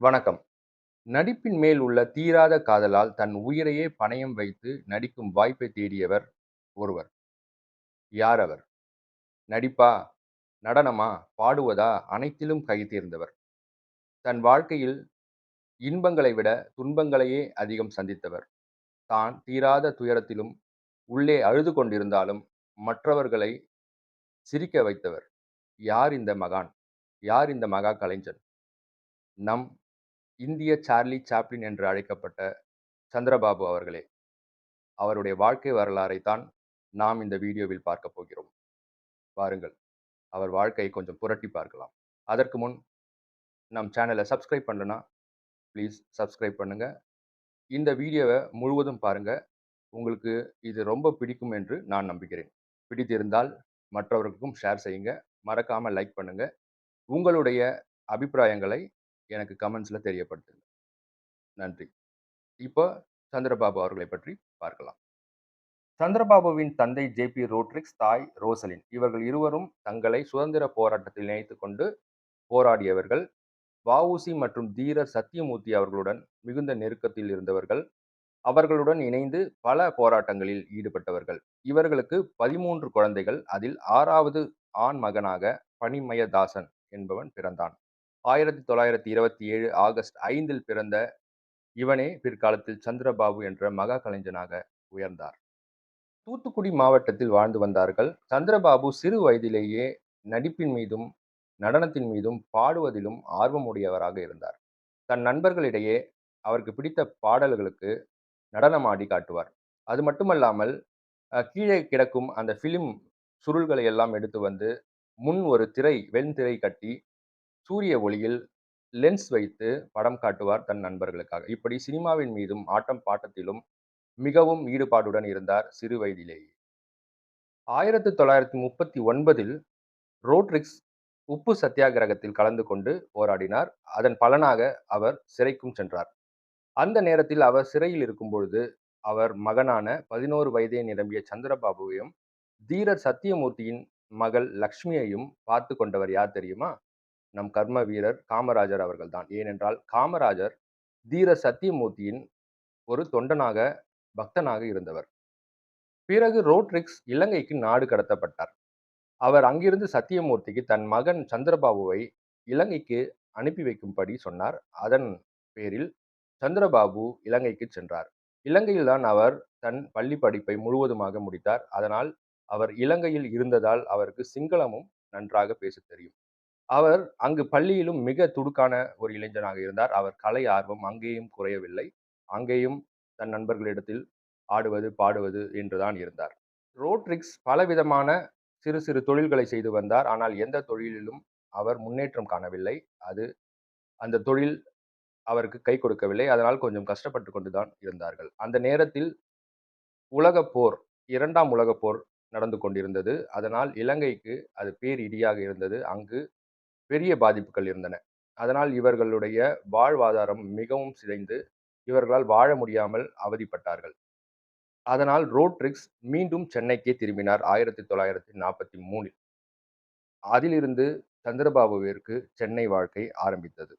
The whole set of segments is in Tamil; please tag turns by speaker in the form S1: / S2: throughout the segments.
S1: வணக்கம். நடிப்பின் மேல் உள்ள தீராத காதலால் தன் உயிரையே பணயம் வைத்து நடிக்கும் வாய்ப்பை தேடியவர் ஒருவர். யார் அவர்? நடிப்பா? நடனமா? பாடுவதா? அனைத்திலும் கைதேர்ந்தவர் தன் வாழ்க்கையில் இன்பங்களை விட துன்பங்களையே அதிகம் சந்தித்தவர். தான் தீராத துயரத்திலும் உள்ளே அழுது கொண்டிருந்தாலும் மற்றவர்களை சிரிக்க வைத்தவர். யார் இந்த மகான்? யார் இந்த மகா கலைஞன்? நம் இந்திய சார்லி சாப்ளின் என்று அழைக்கப்பட்ட சந்திரபாபு அவர்களே. அவருடைய வாழ்க்கை வரலாறை தான் நாம் இந்த வீடியோவில் பார்க்கப் போகிறோம். வாருங்கள். அவர் வாழ்க்கையை கொஞ்சம் புரட்டி பார்க்கலாம். அதற்கு முன் நம் சேனலை சப்ஸ்கிரைப் பண்ணலனா, ப்ளீஸ் சப்ஸ்கிரைப் பண்ணுங்கள் இந்த வீடியோவை முழுவதும் பாருங்கள் உங்களுக்கு இது ரொம்ப பிடிக்கும் என்று நான் நம்புகிறேன். பிடித்திருந்தால் மற்றவர்களுக்கும் ஷேர் செய்யுங்க. மறக்காமல் லைக் பண்ணுங்கள் உங்களுடைய அபிப்பிராயங்களை எனக்கு கமெண்ட்ஸில் தெரியப்படுத்துங்க. நன்றி. இப்போ சந்திரபாபு அவர்களைப் பற்றி பார்க்கலாம். சந்திரபாபுவின் தந்தை ஜே.பி. ரோட்ரிக்ஸ், தாய் ரோசலின். இவர்கள் இருவரும் தங்களை சுதந்திர போராட்டத்தில் இணைத்துக் கொண்டு போராடியவர்கள். வ.உ.சி. மற்றும் தீரர் சத்தியமூர்த்தி அவர்களுடன் மிகுந்த நெருக்கத்தில் இருந்தவர்கள். அவர்களுடன் இணைந்து பல போராட்டங்களில் ஈடுபட்டவர்கள். இவர்களுக்கு 13 குழந்தைகள். அதில் ஆறாவது ஆண் மகனாக பனிமயதாசன் என்பவன் பிறந்தான். 1927 ஆகஸ்ட் ஐந்தில் பிறந்த இவனே பிற்காலத்தில் சந்திரபாபு என்ற மகா கலைஞனாக உயர்ந்தார். தூத்துக்குடி மாவட்டத்தில் வாழ்ந்து வந்தார்கள். சந்திரபாபு சிறு வயதிலேயே நடிப்பின் மீதும், நடனத்தின் மீதும், பாடுவதிலும் ஆர்வமுடையவராக இருந்தார். தன் நண்பர்களிடையே அவருக்கு பிடித்த பாடல்களுக்கு நடனமாடி காட்டுவார். அது மட்டுமல்லாமல் கீழே கிடக்கும் அந்த ஃபிலிம் சுருள்களை எல்லாம் எடுத்து வந்து முன் ஒரு திரை வெண்திரை கட்டி சூரிய ஒளியில் லென்ஸ் வைத்து படம் காட்டுவார் தன் நண்பர்களுக்காக. இப்படி சினிமாவின் மீதும், ஆட்டம் பாட்டத்திலும் மிகவும் ஈடுபாடுடன் இருந்தார் சிறு வயதிலேயே. 1939ல் ரோட்ரிக்ஸ் உப்பு சத்தியாகிரகத்தில் கலந்து கொண்டு போராடினார். அதன் பலனாக அவர் சிறைக்கும் சென்றார். அந்த நேரத்தில் அவர் சிறையில் இருக்கும்பொழுது, அவர் மகனான பதினோரு வயதை நிரம்பிய சந்திரபாபுவையும், தீரர் சத்தியமூர்த்தியின் மகள் லக்ஷ்மியையும் பார்த்து கொண்டவர் யார் தெரியுமா? நம் கர்ம வீரர் காமராஜர் அவர்கள் தான். ஏனென்றால் காமராஜர் தீர சத்தியமூர்த்தியின் ஒரு தொண்டனாக, பக்தனாக இருந்தவர். பிறகு ரோட்ரிக்ஸ் இலங்கைக்கு நாடு கடத்தப்பட்டார். அவர் அங்கிருந்து சத்தியமூர்த்திக்கு தன் மகன் சந்திரபாபுவை இலங்கைக்கு அனுப்பி வைக்கும்படி சொன்னார். அதன் பேரில் சந்திரபாபு இலங்கைக்கு சென்றார். இலங்கையில் தான் அவர் தன் பள்ளி படிப்பை முழுவதுமாக முடித்தார். அதனால் அவர் இலங்கையில் இருந்ததால் அவருக்கு சிங்களமும் நன்றாக பேசத் தெரியும். அவர் அங்கு பள்ளியிலும் மிக துடுக்கான ஒரு இளைஞனாக இருந்தார். அவர் கலை ஆர்வம் அங்கேயும் குறையவில்லை. அங்கேயும் தன் நண்பர்களிடத்தில் ஆடுவது, பாடுவது என்றுதான் இருந்தார். ரோட்ரிக்ஸ் பலவிதமான சிறு சிறு தொழில்களை செய்து வந்தார். ஆனால் எந்த தொழிலிலும் அவர் முன்னேற்றம் காணவில்லை. அது அந்த தொழில் அவருக்கு கை கொடுக்கவில்லை. அதனால் கொஞ்சம் கஷ்டப்பட்டு கொண்டு தான் இருந்தார்கள். அந்த நேரத்தில் உலகப் போர் இரண்டாம் உலகப் போர் நடந்து கொண்டிருந்தது. அதனால் இலங்கைக்கு அது பேரிடியாக இருந்தது. அங்கு பெரிய பாதிப்புகள் இருந்தன. அதனால் இவர்களுடைய வாழ்வாதாரம் மிகவும் சிதைந்து, இவர்களால் வாழ முடியாமல் அவதிப்பட்டார்கள். அதனால் ரோட்ரிக்ஸ் மீண்டும் சென்னைக்கே திரும்பினார் 1943ல். அதிலிருந்து சந்திரபாபுவிற்கு சென்னை வாழ்க்கை ஆரம்பித்தது.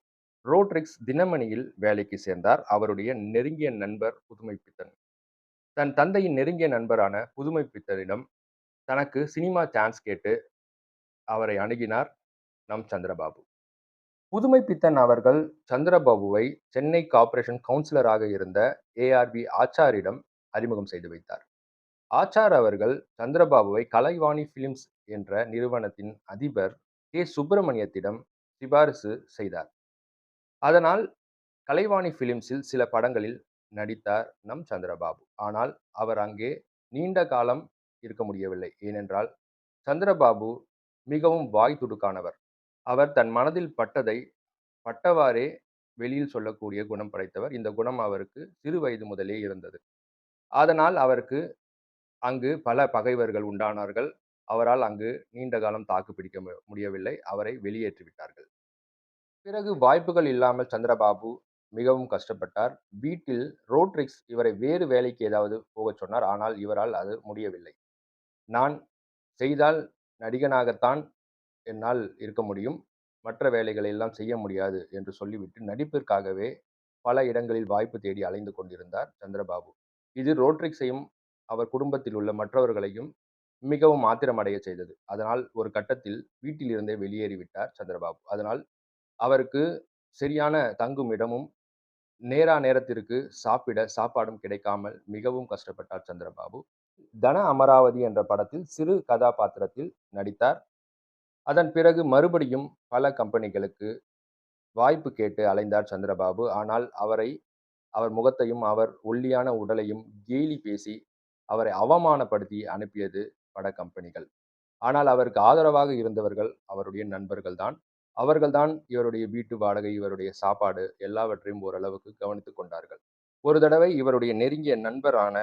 S1: ரோட்ரிக்ஸ் தினமணியில் வேலைக்கு சேர்ந்தார். அவருடைய நெருங்கிய நண்பர் புதுமை பித்தன் தன் தந்தையின் நெருங்கிய நண்பரான புதுமை பித்தனிடம் தனக்கு சினிமா சான்ஸ் கேட்டு அவரை அணுகினார் நம் சந்திரபாபு. புதுமைப்பித்தன் அவர்கள் சந்திரபாபுவை சென்னை கார்ப்பரேஷன் கவுன்சிலராக இருந்த ஏ.ஆர்.பி. ஆச்சாரிடம் அறிமுகம் செய்து வைத்தார். ஆச்சார் அவர்கள் சந்திரபாபுவை கலைவாணி பிலிம்ஸ் என்ற நிறுவனத்தின் அதிபர் கே. சுப்பிரமணியத்திடம் சிபாரிசு செய்தார். அதனால் கலைவாணி பிலிம்ஸில் சில படங்களில் நடித்தார் நம் சந்திரபாபு. ஆனால் அவர் அங்கே நீண்ட காலம் இருக்க முடியவில்லை. ஏனென்றால் சந்திரபாபு மிகவும் வாய் துடுக்கானவர். அவர் தன் மனதில் பட்டதை பட்டவாறே வெளியில் சொல்லக்கூடிய குணம் படைத்தவர். இந்த குணம் அவருக்கு சிறு வயது முதலே இருந்தது. அதனால் அவருக்கு அங்கு பல பகைவர்கள் உண்டானார்கள். அவரால் அங்கு நீண்ட காலம் தாக்கு பிடிக்க முடியவில்லை. அவரை வெளியேற்றி விட்டார்கள். பிறகு வாய்ப்புகள் இல்லாமல் சந்திரபாபு மிகவும் கஷ்டப்பட்டார். வீட்டில் ரோட்ரிக்ஸ் இவரை வேறு வேலைக்கு ஏதாவது போகச் சொன்னார். ஆனால் இவரால் அது முடியவில்லை. நான் செய்தால் நடிகனாகத்தான் என்னால் இருக்க முடியும். மற்ற வேலைகளை எல்லாம் செய்ய முடியாது என்று சொல்லிவிட்டு நடிப்பிற்காகவே பல இடங்களில் வாய்ப்பு தேடி அலைந்து கொண்டிருந்தார் சந்திரபாபு. இது ரோட்ரிக்ஸையும் அவர் குடும்பத்தில் உள்ள மற்றவர்களையும் மிகவும் ஆத்திரமடைய செய்தது. அதனால் ஒரு கட்டத்தில் வீட்டிலிருந்தே வெளியேறிவிட்டார் சந்திரபாபு. அதனால் அவருக்கு சரியான தங்கும் இடமும் நேரா நேரத்திற்கு சாப்பிட சாப்பாடும் கிடைக்காமல் மிகவும் கஷ்டப்பட்டார் சந்திரபாபு. தன அமராவதி என்ற படத்தில் சிறு கதாபாத்திரத்தில் நடித்தார். அதன் பிறகு மறுபடியும் பல கம்பெனிகளுக்கு வாய்ப்பு கேட்டு அலைந்தார் சந்திரபாபு. ஆனால் அவரை அவர் முகத்தையும் அவர் ஒல்லியான உடலையும் கேலி பேசி அவரை அவமானப்படுத்தி அனுப்பியது பட கம்பெனிகள். ஆனால் அவருக்கு ஆதரவாக இருந்தவர்கள் அவருடைய நண்பர்கள்தான் அவர்கள்தான் இவருடைய வீட்டு வாடகை இவருடைய சாப்பாடு எல்லாவற்றையும் ஓரளவுக்கு கவனித்து கொண்டார்கள். ஒரு தடவை இவருடைய நெருங்கிய நண்பரான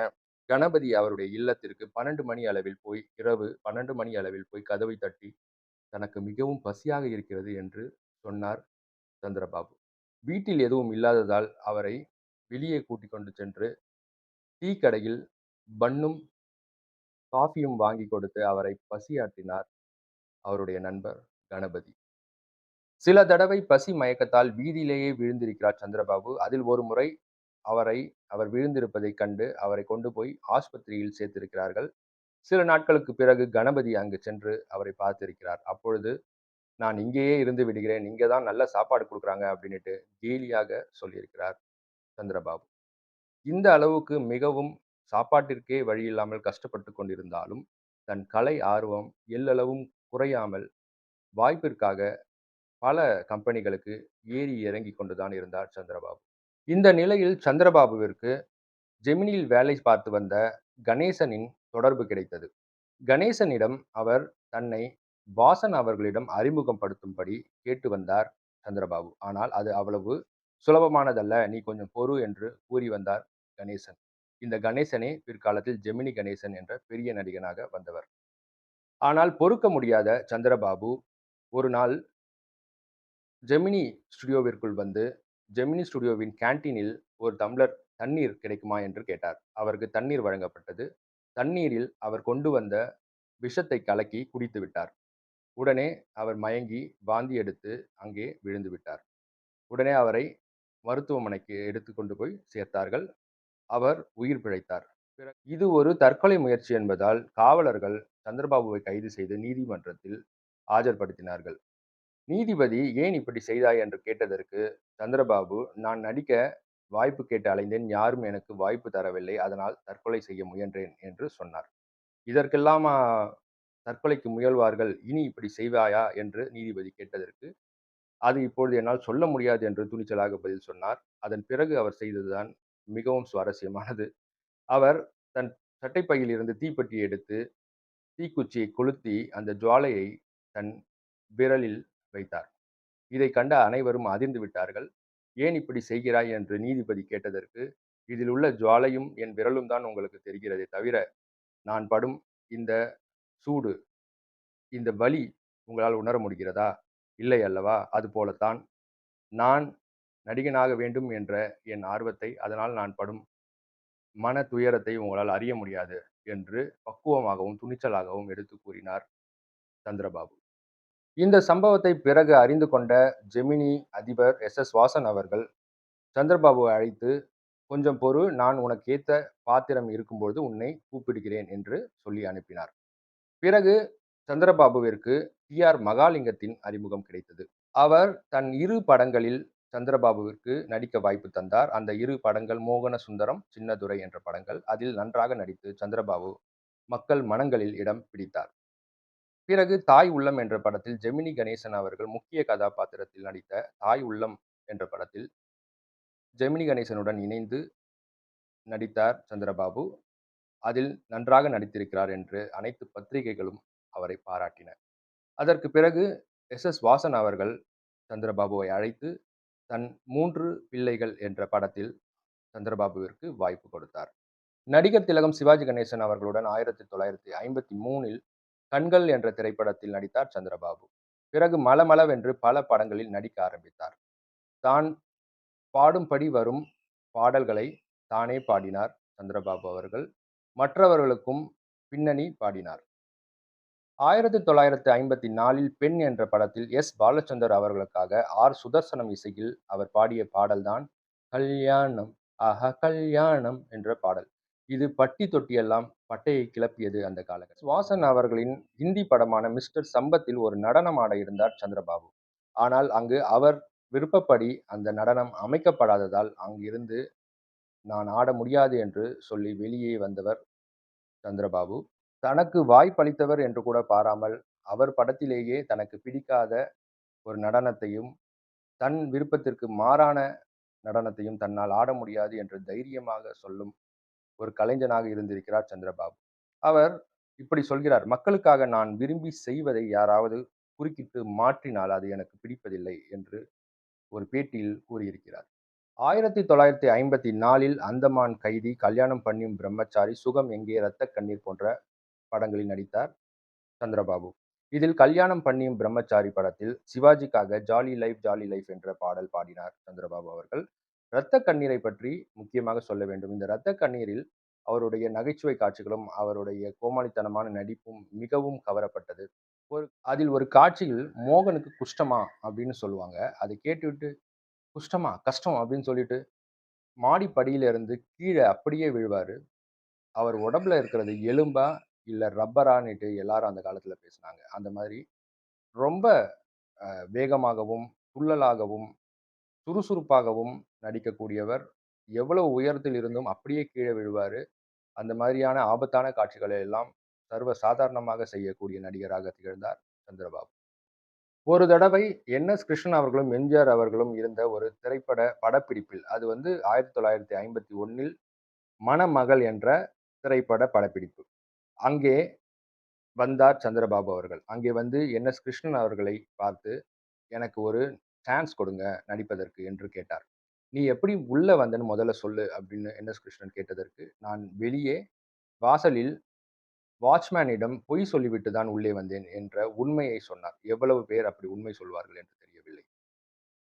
S1: கணபதி அவருடைய இல்லத்திற்கு பன்னெண்டு மணி அளவில் போய் இரவு பன்னெண்டு மணி அளவில் போய் கதவை தட்டி தனக்கு மிகவும் பசியாக இருக்கிறது என்று சொன்னார் சந்திரபாபு. வீட்டில் எதுவும் இல்லாததால் அவரை வெளியே கூட்டிக் கொண்டு சென்று டீ கடையில் பன்னும் காஃபியும் வாங்கி கொடுத்து அவரை பசியாற்றினார் அவருடைய நண்பர் கணபதி. சில தடவை பசி மயக்கத்தால் வீதியிலேயே விழுந்திருக்கிறார் சந்திரபாபு. அதில் ஒரு முறை அவரை அவர் விழுந்திருப்பதைக் கண்டு அவரை கொண்டு போய் ஆஸ்பத்திரியில் சேர்த்திருக்கிறார்கள். சில நாட்களுக்கு பிறகு கணபதி அங்கு சென்று அவரை பார்த்திருக்கிறார். அப்பொழுது நான் இங்கேயே இருந்து விடுகிறேன். இங்கே தான் நல்ல சாப்பாடு கொடுக்குறாங்க அப்படின்னுட்டு கேலியாக சொல்லியிருக்கிறார் சந்திரபாபு. இந்த அளவுக்கு மிகவும் சாப்பாட்டிற்கே வழி இல்லாமல் கஷ்டப்பட்டு கொண்டிருந்தாலும் தன் கலை ஆர்வம் எல்லளவும் குறையாமல் வாய்ப்பிற்காக பல கம்பெனிகளுக்கு ஏறி இறங்கி கொண்டுதான் இருந்தார் சந்திரபாபு. இந்த நிலையில் சந்திரபாபுவிற்கு ஜெமினியில் வேலை பார்த்து வந்த கணேசனின் தொடர்பு கிடைத்தது. கணேசனிடம் அவர் தன்னை வாசன் அவர்களிடம் அறிமுகப்படுத்தும்படி கேட்டு வந்தார் சந்திரபாபு. ஆனால் அது அவ்வளவு சுலபமானதல்ல நீ கொஞ்சம் பொறு என்று கூறி வந்தார் கணேசன். இந்த கணேசனே பிற்காலத்தில் ஜெமினி கணேசன் என்ற பெரிய நடிகனாக வந்தவர். ஆனால் பொறுக்க முடியாத சந்திரபாபு ஒரு நாள் ஜெமினி ஸ்டுடியோவிற்குள் வந்து ஜெமினி ஸ்டுடியோவின் கேன்டீனில் ஒரு டம்ளர் தண்ணீர் கிடைக்குமா? என்று கேட்டார். அவருக்கு தண்ணீர் வழங்கப்பட்டது தண்ணீரில் அவர் கொண்டு வந்த விஷத்தை கலக்கி குடித்து விட்டார். உடனே அவர் மயங்கி வாந்தி எடுத்து அங்கே விழுந்து விட்டார். உடனே அவரை மருத்துவமனைக்கு எடுத்து கொண்டு போய் சேர்த்தார்கள். அவர் உயிர் பிழைத்தார். இது ஒரு தற்கொலை முயற்சி என்பதால் காவலர்கள் சந்திரபாபுவை கைது செய்து நீதிமன்றத்தில் ஆஜர்படுத்தினார்கள். நீதிபதி ஏன் இப்படி செய்தாய் என்று கேட்டதற்கு சந்திரபாபு நான் நடிக்க வாய்ப்பு கேட்டு அலைந்தேன். யாரும் எனக்கு வாய்ப்பு தரவில்லை. அதனால் தற்கொலை செய்ய முயன்றேன் என்று சொன்னார். இதற்கெல்லாம் தற்கொலைக்கு முயல்வார்கள். இனி இப்படி செய்வாயா என்று நீதிபதி கேட்டதற்கு அது இப்பொழுது என்னால் சொல்ல முடியாது என்று துணிச்சலாக பதில் சொன்னார். அதன் பிறகு அவர் செய்ததுதான் மிகவும் சுவாரஸ்யமானது. அவர் தன் சட்டைப்பையில் இருந்து தீப்பெட்டி எடுத்து தீக்குச்சியை கொளுத்தி அந்த ஜுவாலையை தன் விரலில் வைத்தார். இதை கண்ட அனைவரும் அதிர்ந்து விட்டார்கள். ஏன் இப்படி செய்கிறாய் என்று நீதிபதி கேட்டதற்கு இதில் உள்ள ஜுவாலையும் என் விரலும் தான் உங்களுக்கு தெரிகிறதே தவிர நான் படும் இந்த சூடு இந்த வலி உங்களால் உணர முடிகிறதா? இல்லை அல்லவா? அது போலத்தான் நான் நடிகனாக வேண்டும் என்ற என் ஆர்வத்தை அதனால் நான் படும் மன துயரத்தை உங்களால் அறிய முடியாது என்று பக்குவமாகவும் துணிச்சலாகவும் எடுத்து கூறினார் சந்திரபாபு. இந்த சம்பவத்தை பிறகு அறிந்து கொண்ட ஜெமினி அதிபர் எஸ். எஸ். வாசன் அவர்கள் சந்திரபாபுவை அழைத்து கொஞ்சம் பொறு நான் உனக்கு ஏத்த பாத்திரம் இருக்கும்பொழுது உன்னை கூப்பிடுகிறேன் என்று சொல்லி அனுப்பினார். பிறகு சந்திரபாபுவிற்கு டி. ஆர். மகாலிங்கத்தின் அறிமுகம் கிடைத்தது. அவர் தன் இரு படங்களில் சந்திரபாபுவிற்கு நடிக்க வாய்ப்பு தந்தார். அந்த இரு படங்கள் மோகன சுந்தரம் சின்னதுரை என்ற படங்கள். அதில் நன்றாக நடித்து சந்திரபாபு மக்கள் மனங்களில் இடம் பிடித்தார். பிறகு தாய் உள்ளம் என்ற படத்தில் ஜெமினி கணேசன் அவர்கள் முக்கிய கதாபாத்திரத்தில் நடித்த தாய் உள்ளம் என்ற படத்தில் ஜெமினி கணேசனுடன் இணைந்து நடித்தார் சந்திரபாபு. அதில் நன்றாக நடித்திருக்கிறார் என்று அனைத்து பத்திரிகைகளும் அவரை பாராட்டின. அதற்கு பிறகு எஸ். எஸ். வாசன் அவர்கள் சந்திரபாபுவை அழைத்து தன் மூன்று பிள்ளைகள் என்ற படத்தில் சந்திரபாபுவிற்கு வாய்ப்பு கொடுத்தார். நடிகர் திலகம் சிவாஜி கணேசன் அவர்களுடன் ஆயிரத்தி தொள்ளாயிரத்தி ஐம்பத்தி மூணில் கண்கள் என்ற திரைப்படத்தில் நடித்தார் சந்திரபாபு பிறகு மலமளவென்று பல படங்களில் நடிக்க ஆரம்பித்தார் தான் பாடும்படி வரும் பாடல்களை தானே பாடினார் சந்திரபாபு அவர்கள் மற்றவர்களுக்கும் பின்னணி பாடினார் 1954ல் பெண் என்ற படத்தில் எஸ். பாலச்சந்தர் அவர்களுக்காக ஆர். சுதர்சனம் இசையில் அவர் பாடிய பாடல்தான் கல்யாணம் ஆஹா கல்யாணம் என்ற பாடல். இது பட்டி தொட்டியெல்லாம் பட்டையை கிளப்பியது அந்த காலகட்டம். சுவாசன் அவர்களின் ஹிந்தி படமான மிஸ்டர் சம்பத்தில் ஒரு நடனம் ஆட இருந்தார் சந்திரபாபு. ஆனால் அங்கு அவர் விருப்பப்படி அந்த நடனம் அமைக்கப்படாததால் அங்கிருந்து நான் ஆட முடியாது என்று சொல்லி வெளியே வந்தவர் சந்திரபாபு. தனக்கு வாய்ப்பளித்தவர் என்று கூட பாராமல் அவர் படத்திலேயே தனக்கு பிடிக்காத ஒரு நடனத்தையும், தன் விருப்பத்திற்கு மாறான நடனத்தையும் தன்னால் ஆட முடியாது என்று தைரியமாக சொல்லும் ஒரு கலைஞனாக இருந்திருக்கிறார் சந்திரபாபு. அவர் இப்படி சொல்கிறார், "மக்களுக்காக நான் விரும்பி செய்வதை யாராவது குறுக்கிட்டு மாற்றினால் அது எனக்கு பிடிப்பதில்லை" என்று ஒரு பேட்டியில் கூறியிருக்கிறார். 1954ல் அந்தமான் கைதி, கல்யாணம் பண்ணியும் பிரம்மச்சாரி, சுகம் எங்கே, இரத்த கண்ணீர் போன்ற படங்களில் நடித்தார் சந்திரபாபு. இதில் கல்யாணம் பண்ணியும் பிரம்மச்சாரி படத்தில் சிவாஜிக்காக ஜாலி லைஃப் ஜாலி லைஃப் என்ற பாடல் பாடினார் சந்திரபாபு அவர்கள். இரத்த கண்ணீரை பற்றி முக்கியமாக சொல்ல வேண்டும். இந்த இரத்த கண்ணீரில் அவருடைய நகைச்சுவை காட்சிகளும், அவருடைய கோமாளித்தனமான நடிப்பும் மிகவும் கவரப்பட்டது. ஒரு அதில் ஒரு காட்சியில் மோகனுக்கு குஷ்டமா அப்படின்னு சொல்லுவாங்க. அதை கேட்டுவிட்டு குஷ்டமா? கஷ்டம் அப்படின்னு சொல்லிட்டு மாடி படியிலிருந்து அப்படியே விழுவார் அவர் உடம்புல இருக்கிறது எலும்பா, இல்லை ரப்பரான்னுட்டு எல்லாரும் அந்த காலத்தில் பேசுனாங்க. அந்த மாதிரி ரொம்ப வேகமாகவும், துள்ளலாகவும், சுறுசுறுப்பாகவும் நடிக்கக்கூடியவர். எவ்வளவு உயரத்தில் இருந்தும் அப்படியே கீழே விழுவார் அந்த மாதிரியான ஆபத்தான காட்சிகளை எல்லாம் சர்வ சாதாரணமாக செய்யக்கூடிய நடிகராக திகழ்ந்தார் சந்திரபாபு. ஒரு தடவை என்.எஸ். கிருஷ்ணன் அவர்களும், எம்.ஜி.ஆர். அவர்களும் இருந்த ஒரு திரைப்பட படப்பிடிப்பில் அது வந்து 1951ல் மணமகள் என்ற திரைப்பட படப்பிடிப்பு. அங்கே வந்தார் சந்திரபாபு அவர்கள். அங்கே வந்து என்.எஸ். கிருஷ்ணன் அவர்களை பார்த்து, "எனக்கு ஒரு சான்ஸ் கொடுங்க நடிப்பதற்கு" என்று கேட்டார். "நீ எப்படி உள்ள வந்தன்னு முதல்ல சொல்லு" அப்படின்னு என் எஸ் கிருஷ்ணன் கேட்டதற்கு, "நான் வெளியே வாசலில் வாட்ச்மேனிடம் பொய் சொல்லிவிட்டு தான் உள்ளே வந்தேன்" என்ற உண்மையை சொன்னார். எவ்வளவு பேர் அப்படி உண்மை சொல்வார்கள் என்று தெரியவில்லை.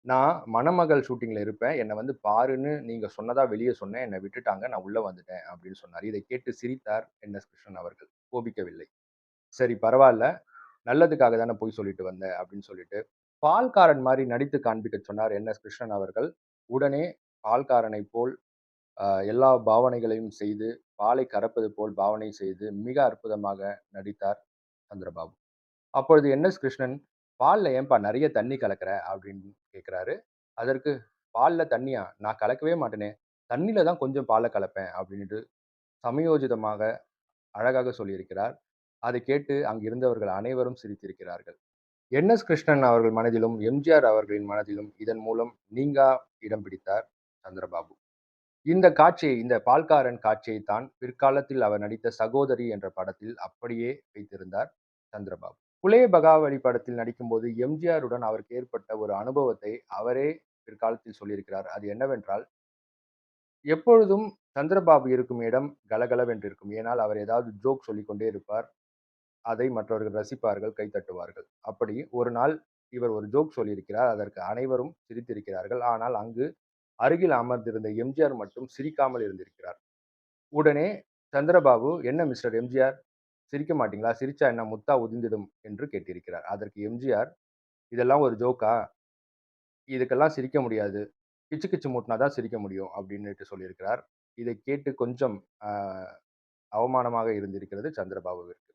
S1: "நான் மணமகள் ஷூட்டிங்கில் இருப்பேன். என்னை வந்து பாருன்னு நீங்கள் சொன்னதாக வெளியே சொன்னேன். என்னை விட்டுட்டாங்க. நான் உள்ளே வந்துட்டேன்" அப்படின்னு சொன்னார். இதை கேட்டு சிரித்தார் என் எஸ் கிருஷ்ணன் அவர்கள். கோபிக்கவில்லை. "சரி பரவாயில்ல நல்லதுக்காக தானே பொய் சொல்லிட்டு வந்தேன் அப்படின்னு சொல்லிட்டு, பால்காரன் மாரி நடித்து காண்பிக்க சொன்னார் என்.எஸ். கிருஷ்ணன் அவர்கள். உடனே பால்காரனைப் போல் அ எல்லா பாவனைகளையும் செய்து, பாலை கறப்பது போல் பாவனை செய்து மிக அற்புதமாக நடித்தார் சந்திரபாபு. அப்பொழுது என்.எஸ். கிருஷ்ணன், "பால்ல ஏன்பா நெறைய தண்ணி கலக்குற?" அப்படின்னு கேட்குறாரு அதற்கு, "பால்ல தண்ணியா? நான் கலக்கவே மாட்டேனே. தண்ணீல தான் கொஞ்சம் பால கலப்பேன்" அப்படின்னுட்டு சமயோஜிதமாக அழகாக சொல்லியிருக்கிறார். அதைக் கேட்டு அங்கிருந்தவர்கள் அனைவரும் சிரித்திருக்கிறார்கள். என் எஸ் கிருஷ்ணன் அவர்கள் மனதிலும், எம்.ஜி.ஆர். அவர்களின் மனதிலும் இதன் மூலம் நீங்கா இடம் பிடித்தார் சந்திரபாபு. இந்த காட்சியை இந்த பால்காரன் காட்சியை தான் பிற்காலத்தில் அவர் நடித்த சகோதரி என்ற படத்தில் அப்படியே வைத்திருந்தார் சந்திரபாபு. புலே பகாவலி படத்தில் நடிக்கும்போது எம்.ஜி.ஆருடன் அவருக்கு ஏற்பட்ட ஒரு அனுபவத்தை அவரே பிற்காலத்தில் சொல்லியிருக்கிறார். அது என்னவென்றால், எப்பொழுதும் சந்திரபாபு இருக்கும் இடம் கலகலவென்றிருக்கும் ஏனால் அவர் ஏதாவது ஜோக் சொல்லிக்கொண்டே இருப்பார். அதை மற்றவர்கள் ரசிப்பார்கள், கை தட்டுவார்கள். அப்படி ஒரு நாள் இவர் ஒரு ஜோக் சொல்லியிருக்கிறார். அதற்கு அனைவரும் சிரித்திருக்கிறார்கள். ஆனால் அங்கு அருகில் அமர்ந்திருந்த எம்.ஜி.ஆர். மட்டும் சிரிக்காமல் இருந்திருக்கிறார். உடனே சந்திரபாபு, "என்ன மிஸ்டர் எம்.ஜி.ஆர். சிரிக்க மாட்டீங்களா? சிரிச்சா என்ன முத்தா உதிந்திடும் என்று கேட்டிருக்கிறார். அதற்கு எம்.ஜி.ஆர். "இதெல்லாம் ஒரு ஜோக்கா? இதுக்கெல்லாம் சிரிக்க முடியாது. கிச்சு கிச்சு மூட்டுனா தான் சிரிக்க முடியும்" அப்படின்னுட்டு சொல்லியிருக்கிறார். இதை கேட்டு கொஞ்சம் அவமானமாக இருந்திருக்கிறது சந்திரபாபுவிற்கு.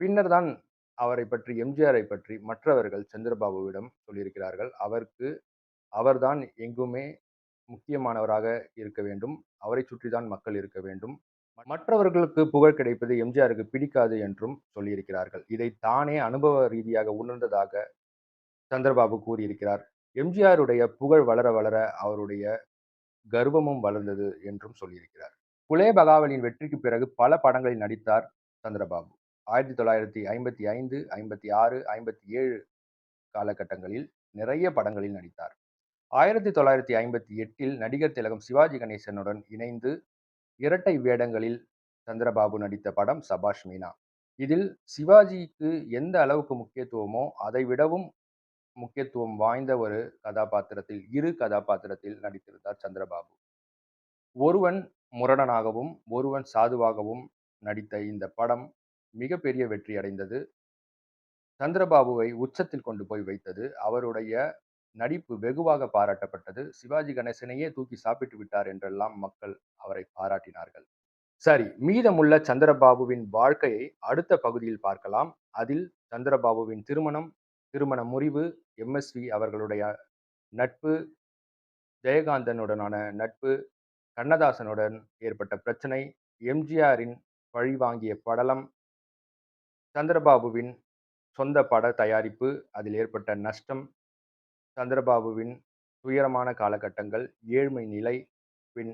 S1: பின்னர் தான் அவரைப் பற்றி எம்.ஜி.ஆரை பற்றி மற்றவர்கள் சந்திரபாபுவிடம் சொல்லியிருக்கிறார்கள். அவருக்கு அவர்தான் எங்குமே முக்கியமானவராக இருக்க வேண்டும். அவரைச் சுற்றி தான் மக்கள் இருக்க வேண்டும். மற்றவர்களுக்கு புகழ் கிடைப்பது எம்.ஜி.ஆருக்கு பிடிக்காது என்றும் சொல்லியிருக்கிறார்கள். இதை தானே அனுபவ ரீதியாக உணர்ந்ததாக சந்திரபாபு கூறியிருக்கிறார். எம்.ஜி.ஆருடைய புகழ் வளர வளர அவருடைய கர்வமும் வளர்ந்தது என்றும் சொல்லியிருக்கிறார். குலே பகாவலின் வெற்றிக்குப் பிறகு பல படங்களில் நடித்தார் சந்திரபாபு. 1955, 56, 57 காலகட்டங்களில் நிறைய படங்களில் நடித்தார். 1958ல் நடிகர் திலகம் சிவாஜி கணேசனுடன் இணைந்து இரட்டை வேடங்களில் சந்திரபாபு நடித்த படம் சபாஷ் மீனா. இதில் சிவாஜிக்கு எந்த அளவுக்கு முக்கியத்துவமோ அதை விடவும் முக்கியத்துவம் வாய்ந்த ஒரு கதாபாத்திரத்தில் இரு கதாபாத்திரத்தில் நடித்திருந்தார் சந்திரபாபு. ஒருவன் முரடனாகவும், ஒருவன் சாதுவாகவும் நடித்த இந்த படம் மிகப்பெரிய வெற்றி அடைந்தது. சந்திரபாபுவை உச்சத்தில் கொண்டு போய் வைத்தது. அவருடைய நடிப்பு வெகுவாக பாராட்டப்பட்டது. சிவாஜி கணேசனையே தூக்கி சாப்பிட்டு விட்டார் என்றெல்லாம் மக்கள் அவரை பாராட்டினார்கள். சரி, மீதமுள்ள சந்திரபாபுவின் வாழ்க்கையை அடுத்த பகுதியில் பார்க்கலாம். அதில் சந்திரபாபுவின் திருமணம், திருமண முறிவு, எம்.எஸ்.வி அவர்களுடைய நட்பு, ஜெயகாந்தனுடனான நட்பு, கண்ணதாசனுடன் ஏற்பட்ட பிரச்சனை, எம்.ஜி.ஆரின் பழிவாங்கிய படலம், சந்திரபாபுவின் சொந்த பட தயாரிப்பு, அதில் ஏற்பட்ட நஷ்டம், சந்திரபாபுவின் துயரமான காலகட்டங்கள், ஏழ்மை நிலை, பின்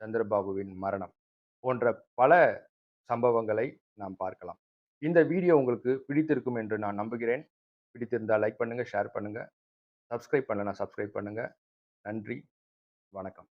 S1: சந்திரபாபுவின் மரணம் போன்ற பல சம்பவங்களை நாம் பார்க்கலாம். இந்த வீடியோ உங்களுக்கு பிடித்திருக்கும் என்று நான் நம்புகிறேன். பிடித்திருந்தால் லைக் பண்ணுங்கள் ஷேர் பண்ணுங்கள் சப்ஸ்கிரைப் பண்ணலன்னா சப்ஸ்கிரைப் பண்ணுங்கள் நன்றி, வணக்கம்.